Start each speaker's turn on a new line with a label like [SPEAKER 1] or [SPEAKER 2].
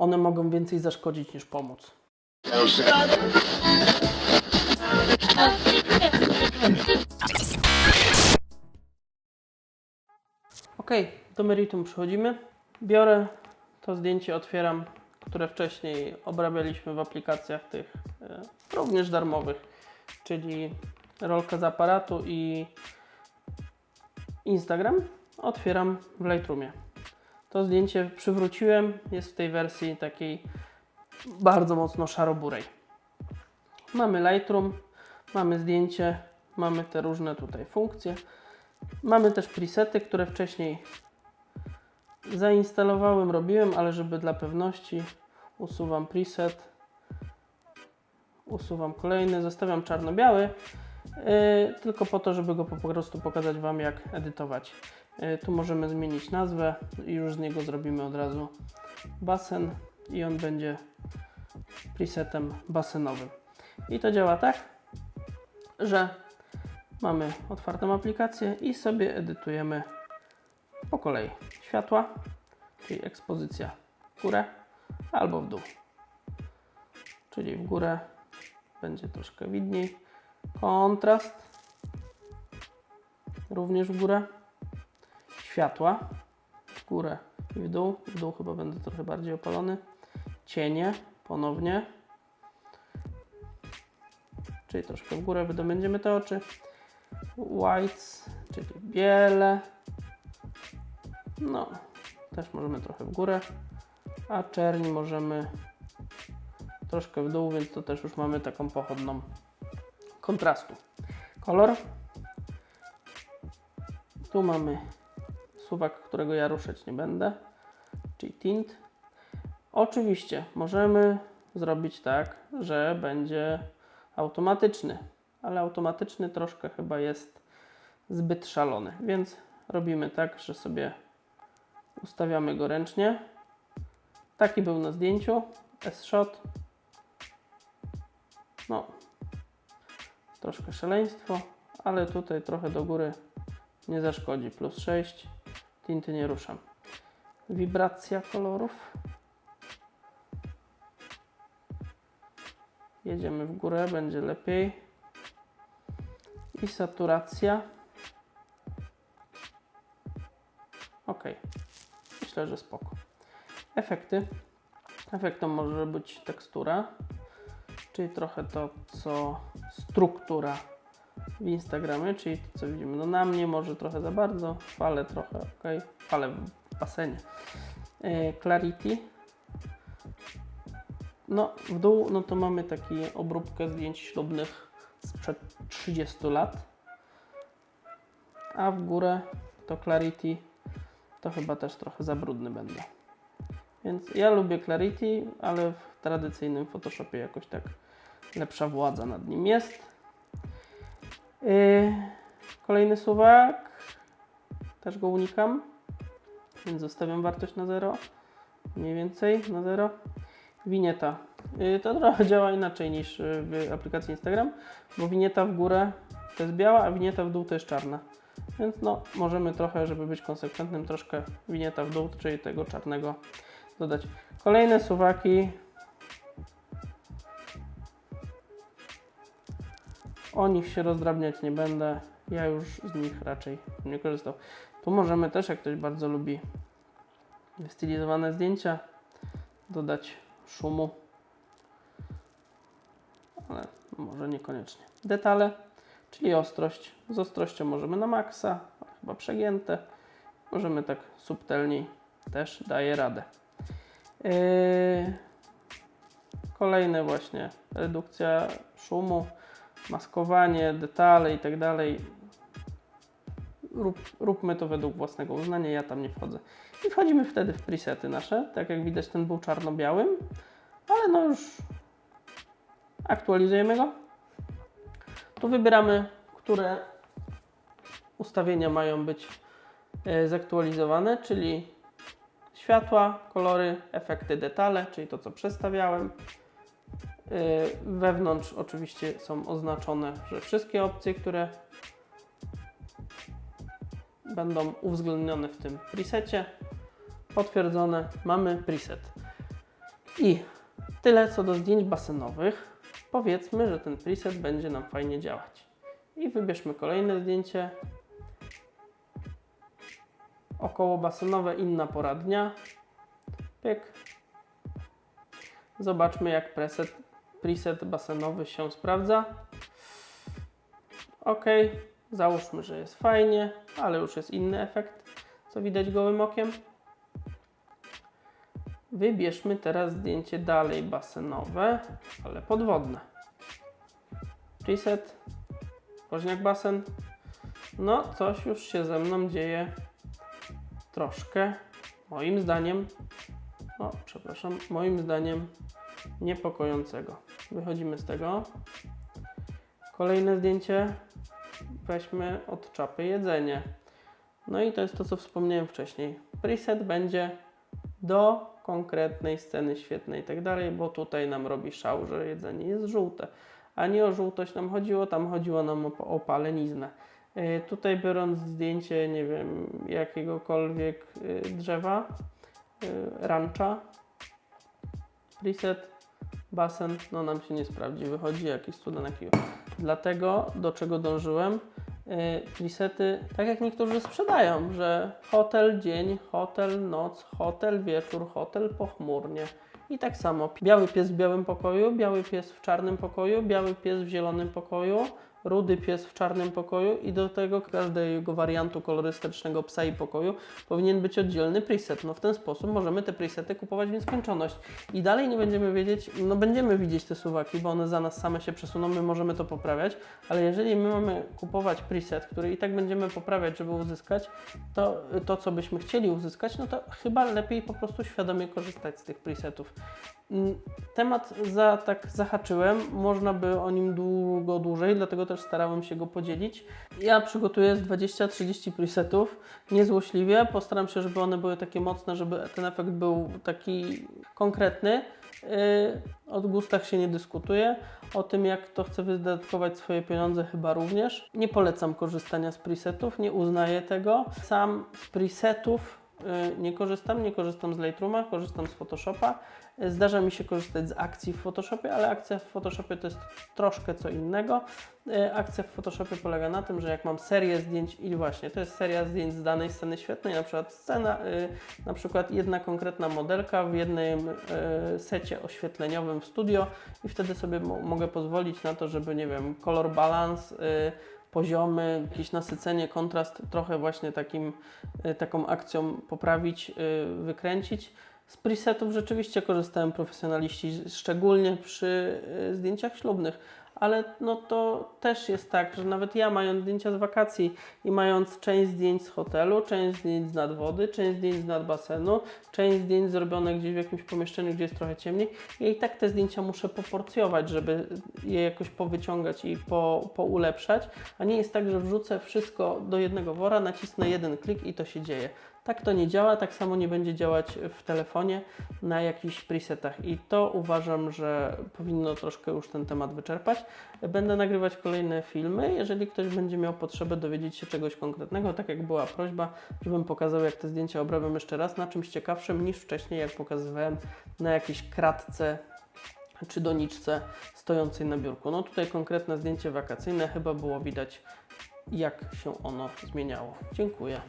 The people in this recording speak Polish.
[SPEAKER 1] one mogą więcej zaszkodzić niż pomóc. Ok, do meritum przechodzimy. Biorę to zdjęcie, otwieram, które wcześniej obrabialiśmy w aplikacjach tych e, również darmowych, czyli rolka z aparatu i Instagram. Otwieram w Lightroomie. To zdjęcie przywróciłem, jest w tej wersji takiej bardzo mocno szaroburej. Mamy Lightroom, mamy zdjęcie, mamy te różne tutaj funkcje. Mamy też presety, które wcześniej zainstalowałem, robiłem, ale żeby dla pewności usuwam preset, usuwam kolejny, zostawiam czarno-biały, yy, tylko po to, żeby go po prostu pokazać Wam, jak edytować. Yy, tu możemy zmienić nazwę i już z niego zrobimy od razu basen i on będzie presetem basenowym. I to działa tak, że mamy otwartą aplikację i sobie edytujemy po kolei światła, czyli ekspozycja w górę albo w dół. Czyli w górę będzie troszkę widniej. Kontrast również w górę. Światła w górę i w dół. W dół chyba będę trochę bardziej opalony. Cienie ponownie. Czyli troszkę w górę wydobędziemy te oczy whites, czyli biele. No, też możemy trochę w górę, a czerni możemy troszkę w dół, więc to też już mamy taką pochodną kontrastu. Kolor. Tu mamy suwak, którego ja ruszać nie będę, czyli tint. Oczywiście możemy zrobić tak, że będzie automatyczny ale automatyczny troszkę chyba jest zbyt szalony, więc robimy tak, że sobie ustawiamy go ręcznie. Taki był na zdjęciu, S-shot. No, troszkę szaleństwo, ale tutaj trochę do góry nie zaszkodzi. Plus 6, tinty nie ruszam. Wibracja kolorów. Jedziemy w górę, będzie lepiej i saturacja. Ok, myślę, że spoko. Efekty. Efektem może być tekstura, czyli trochę to, co struktura w Instagramie, czyli to, co widzimy. No na mnie może trochę za bardzo, fale trochę, ok, fale w basenie. Yy, clarity. No, w dół, no to mamy taki obróbkę zdjęć ślubnych sprzed 30 lat. A w górę to Clarity to chyba też trochę za brudny będę. Więc ja lubię Clarity, ale w tradycyjnym Photoshopie jakoś tak lepsza władza nad nim jest. Yy, kolejny suwak. Też go unikam. Więc zostawiam wartość na 0. Mniej więcej na 0. Winieta. Yy, to trochę działa inaczej niż yy, w aplikacji Instagram, bo winieta w górę to jest biała, a winieta w dół to jest czarna. Więc no, możemy trochę, żeby być konsekwentnym, troszkę winieta w dół, czyli tego czarnego dodać. Kolejne suwaki. O nich się rozdrabniać nie będę. Ja już z nich raczej nie korzystał. Tu możemy też, jak ktoś bardzo lubi wystylizowane zdjęcia, dodać szumu, ale może niekoniecznie. Detale, czyli ostrość. Z ostrością możemy na maksa, chyba przegięte. Możemy tak subtelniej też daje radę. Yy, kolejne właśnie redukcja szumu, maskowanie, detale i tak dalej. Rób, róbmy to według własnego uznania, ja tam nie wchodzę. I wchodzimy wtedy w presety nasze. Tak jak widać, ten był czarno-białym, ale no już aktualizujemy go. Tu wybieramy, które ustawienia mają być e, zaktualizowane, czyli światła, kolory, efekty, detale, czyli to, co przestawiałem. E, Wewnątrz oczywiście są oznaczone, że wszystkie opcje, które będą uwzględnione w tym presecie, potwierdzone, mamy preset. I tyle co do zdjęć basenowych. Powiedzmy, że ten preset będzie nam fajnie działać. I wybierzmy kolejne zdjęcie. Około basenowe, inna pora dnia. Pyk. Zobaczmy, jak preset, preset basenowy się sprawdza. Ok, załóżmy, że jest fajnie, ale już jest inny efekt, co widać gołym okiem. Wybierzmy teraz zdjęcie dalej basenowe, ale podwodne. Preset, woźniak basen. No, coś już się ze mną dzieje troszkę, moim zdaniem, no, przepraszam, moim zdaniem niepokojącego. Wychodzimy z tego. Kolejne zdjęcie. Weźmy od czapy jedzenie. No i to jest to, co wspomniałem wcześniej. Preset będzie do konkretnej sceny świetnej i tak dalej, bo tutaj nam robi szał, że jedzenie jest żółte. A nie o żółtość nam chodziło, tam chodziło nam o, paleniznę. Yy, tutaj biorąc zdjęcie, nie wiem, jakiegokolwiek yy, drzewa, yy, rancza, preset, basen, no nam się nie sprawdzi, wychodzi jakiś na kiju. Dlatego, do czego dążyłem, yy, presety, tak jak niektórzy sprzedają, że hotel dzień, hotel noc, hotel wieczór, hotel pochmurnie. I tak samo, biały pies w białym pokoju, biały pies w czarnym pokoju, biały pies w zielonym pokoju, rudy pies w czarnym pokoju i do tego każdego wariantu kolorystycznego psa i pokoju powinien być oddzielny preset. No w ten sposób możemy te presety kupować w nieskończoność. I dalej nie będziemy wiedzieć, no będziemy widzieć te suwaki, bo one za nas same się przesuną, my możemy to poprawiać, ale jeżeli my mamy kupować preset, który i tak będziemy poprawiać, żeby uzyskać to, to co byśmy chcieli uzyskać, no to chyba lepiej po prostu świadomie korzystać z tych presetów. Temat za, tak zahaczyłem, można by o nim długo dłużej, dlatego też starałem się go podzielić. Ja przygotuję z 20-30 presetów, niezłośliwie, postaram się, żeby one były takie mocne, żeby ten efekt był taki konkretny. Yy, O gustach się nie dyskutuje, o tym jak to chcę wydatkować swoje pieniądze chyba również. Nie polecam korzystania z presetów, nie uznaję tego. Sam z presetów yy, nie korzystam, nie korzystam z Lightrooma, korzystam z Photoshopa. Zdarza mi się korzystać z akcji w Photoshopie, ale akcja w Photoshopie to jest troszkę co innego. Yy, Akcja w Photoshopie polega na tym, że jak mam serię zdjęć i właśnie to jest seria zdjęć z danej sceny świetnej, na przykład scena, yy, na przykład jedna konkretna modelka w jednym yy, secie oświetleniowym w studio i wtedy sobie mo- mogę pozwolić na to, żeby nie wiem, kolor balans, yy, poziomy, jakieś nasycenie, kontrast trochę właśnie takim, y, taką akcją poprawić, y, wykręcić. Z presetów rzeczywiście korzystają profesjonaliści, szczególnie przy y, zdjęciach ślubnych, ale no to też jest tak, że nawet ja mając zdjęcia z wakacji i mając część zdjęć z hotelu, część zdjęć z nadwody, część zdjęć z nadbasenu, część zdjęć zrobione gdzieś w jakimś pomieszczeniu, gdzie jest trochę ciemniej, ja i tak te zdjęcia muszę poporcjować, żeby je jakoś powyciągać i po, poulepszać, a nie jest tak, że wrzucę wszystko do jednego wora, nacisnę jeden klik i to się dzieje. Tak to nie działa, tak samo nie będzie działać w telefonie na jakichś presetach i to uważam, że powinno troszkę już ten temat wyczerpać. Będę nagrywać kolejne filmy, jeżeli ktoś będzie miał potrzebę dowiedzieć się czegoś konkretnego, tak jak była prośba, żebym pokazał jak te zdjęcia obrabiam jeszcze raz na czymś ciekawszym niż wcześniej, jak pokazywałem na jakiejś kratce czy doniczce stojącej na biurku. No tutaj konkretne zdjęcie wakacyjne, chyba było widać jak się ono zmieniało. Dziękuję.